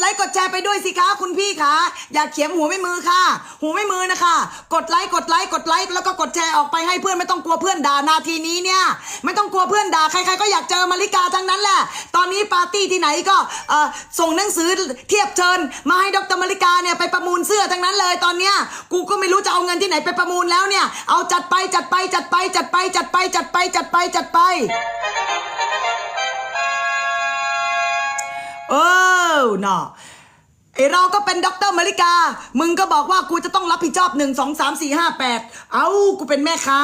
ไลค์กดแชร์ไปด้วยสิคะคุณพี่คะอย่าเขียมหัวไม่มือค่ะหัวไม่มือนะคะ กดไลค์กดไลค์กดไลค์แล้วก็กดแชร์ออกไปให้เพื่อนไม่ต้องกลัวเพื่อนด่านาทีนี้เนี่ยไม่ต้องกลัวเพื่อนด่าใครๆก็อยากเจอมาริกาทั้งนั้นแหละ ตอนนี้ปาร์ตี้ที่ไหนก็เออส่งหนังสือเทียบเชิญ มาให้ดรมาริกาเนี่ยไปประมูลเสื้อทั้งนั้นเลยตอนเนี้ยกูก็ไม่รู้จะเอาเงินที่ไหนไปประมูลแล้วเนี่ยเอาจัดไปจัดไปจัดไปจัดไปจัดไปจัดไปจัดไปจัดไป Oh, no. ไอเราก็เป็นด็อกเตอร์มาริกา มึงก็บอกว่ากูจะต้องรับผิดชอบหนึ่งสองสามสี่ห้าแปดเอ้ากูเป็นแม่ค้า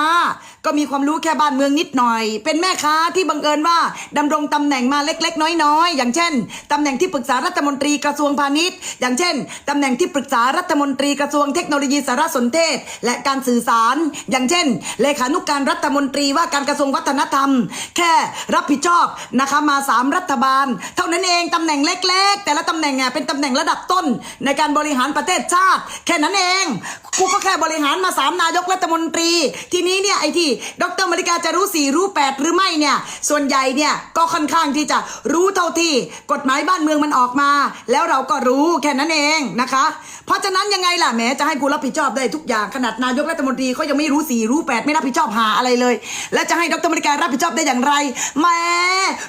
ก็มีความรู้แค่บ้านเมืองนิดหน่อย เป็นแม่ค้าที่บังเอิญว่าดำรงตำแหน่งมาเล็ก ๆ น้อยๆ อย่างเช่นตำแหน่งที่ปรึกษารัฐมนตรีกระทรวงพาณิชย์ อย่างเช่นตำแหน่งที่ปรึกษารัฐมนตรีกระทรวงเทคโนโลยีสารสนเทศ และการสื่อสาร อย่างเช่น เลขานุการรัฐมนตรีว่าการกระทรวงวัฒนธรรม แค่รับผิดชอบนะคะมาสามรัฐบาล เท่านั้นเองตำแหน่งเล็ก ๆ แต่ละตำแหน่งเนี่ยเป็นตำแหน่งระดับต้นในการบริหารประเทศชาติ แค่นั้นเอง กูก็แค่บริหารมาสามนายกรัฐมนตรี ทีนี้เนี่ยไอ้ที่ดรมาริกาจะรู้สี่รู้แปดหรือไม่เนี่ยส่วนใหญ่เนี่ยก็ค่อนข้างที่จะรู้เท่าที่กฎหมายบ้านเมืองมันออกมา แล้วเราก็รู้แค่นั้นเองนะคะ เพราะฉะนั้นยังไงล่ะแหมจะให้กูรับผิดชอบได้ทุกอย่างขนาดนายกรัฐมนตรีเขายังไม่รู้สี่รู้แปดไม่รับผิดชอบหาอะไรเลย แล้วจะให้ดรมาริการับผิดชอบได้อย่างไรแหม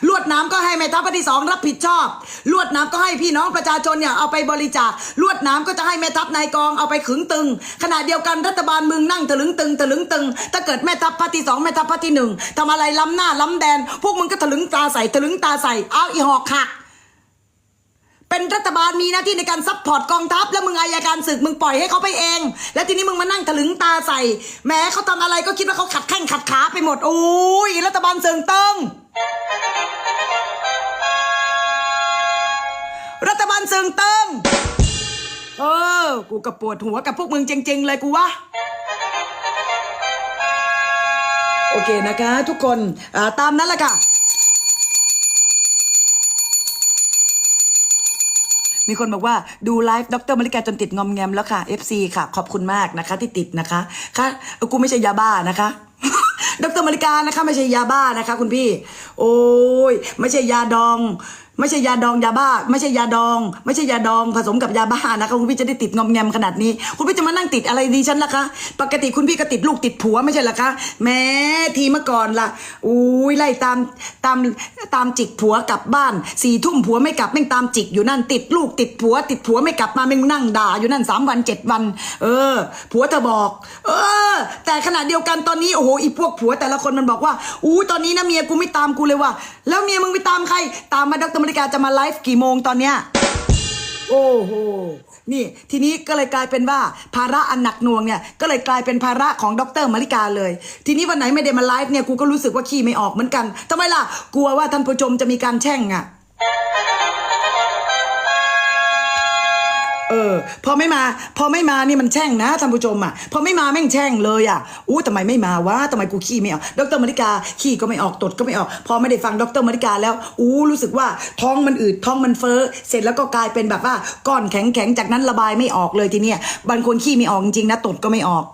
ลวดน้ำก็ให้แม่ทัพภาคที่สองรับผิดชอบ ลวดน้ำก็ให้พี่น้องประชาชนเนี่ยเอาไปบริจาคลวดน้ำก็จะให้แม่ทัพนายกองเอาไปขึงตึง ขณะเดียวกันรัฐบาลมึงนั่งถลึงตึงถลึงตึง ถ้าเกิดแม่ทัพภาคที่สองแม่ทัพภาคที่หนึ่งทำอะไรล้ำหน้าล้ำแดน พวกมึงก็ถลึงตาใส่ถลึงตาใส่เอาอีหอกหักเป็นรัฐบาลมีหน้าที่ในการซัพพอร์ตกองทัพ แล้วมึงอายการศึกมึงปล่อยให้เขาไปเอง แล้วทีนี้มึงมานั่งถลึงตาใส่ แม้เขาทำอะไรก็คิดว่าเขาขัดแข้งขัดขาไปหมดโอ้ยรัฐบาลเสิงเติง รัฐบาลเสริงเติงเออ กูกับปวดหัวกับพวกมึงจริง ๆ เลยกูวะโอเคนะคะ ทุกคนตามนั้นแหละค่ะ มีคนบอกว่าดูไลฟ์ดรมาริกาจนติดงอมแงมแล้วค่ะ FC ค่ะ ขอบคุณมากนะคะ ที่ติดนะคะค่ะกูไม่ใช่ยาบ้านะคะ ดรมาริกานะคะ ไม่ใช่ยาบ้านะคะ คุณพี่ โอ้ย ไม่ใช่ยาดอง ไม่ใช่ยาดองยาบ้า ไม่ใช่ยาดอง ไม่ใช่ยาดองผสมกับยาบ้านะคะคุณพี่จะได้ติดงอมแงมขนาดนี้ คุณพี่จะมานั่งติดอะไรดีฉันล่ะคะ ปกติคุณพี่ก็ติดลูกติดผัวไม่ใช่เหรอคะแม้ทีเมื่อก่อนล่ะอุ้ยไล่ตามตามตามจิกผัวกลับบ้านสี่ทุ่มผัวไม่กลับแม่งตามจิกอยู่นั่นติดลูกติดผัว ติดผัวไม่กลับมาแม่งนั่งด่าอยู่นั่นสามวันเจ็ดวัน เออ ผัวเธอบอก เออ แต่ขณะเดียวกันตอนนี้โอ้โหอีพวกผัวแต่ละคนมันบอกว่าอู้ตอนนี้นะเมียกูไม่ตามกูเลยว่ะแล้วเมียมึงไปตามใครตามมาดรมริกาจะมาไลฟ์กี่โมงตอนเนี้ยโอ้โหนี่ทีนี้ก็เลยกลายเป็นว่าภาระอันหนักหน่วงเนี่ยก็เลยกลายเป็นภาระของดรมาริกาเลย ทีนี้วันไหนไม่ได้มาไลฟ์เนี่ยกูก็รู้สึกว่าขี้ไม่ออกเหมือนกันทำไมล่ะ กลัวว่าท่านผู้ชมจะมีการแช่งอะ เออ พอไม่มา พอไม่มานี่มันแช่งนะท่านผู้ชมอะ พอไม่มาแม่งแช่งเลยอะอู้ทำไมไม่มาวะทำไมกูขี้ไม่ออกดรมาริกาขี้ก็ไม่ออกตดก็ไม่ออก พอไม่ได้ฟังดรมาริกาแล้วอู้รู้สึกว่าท้องมันอืดท้องมันเฟ้อเสร็จแล้วก็กลายเป็นแบบว่าก้อนแข็งแข็งจากนั้นระบายไม่ออกเลยทีเนี้ยบางคนขี้ไม่ออกจริงๆนะตดก็ไม่ออก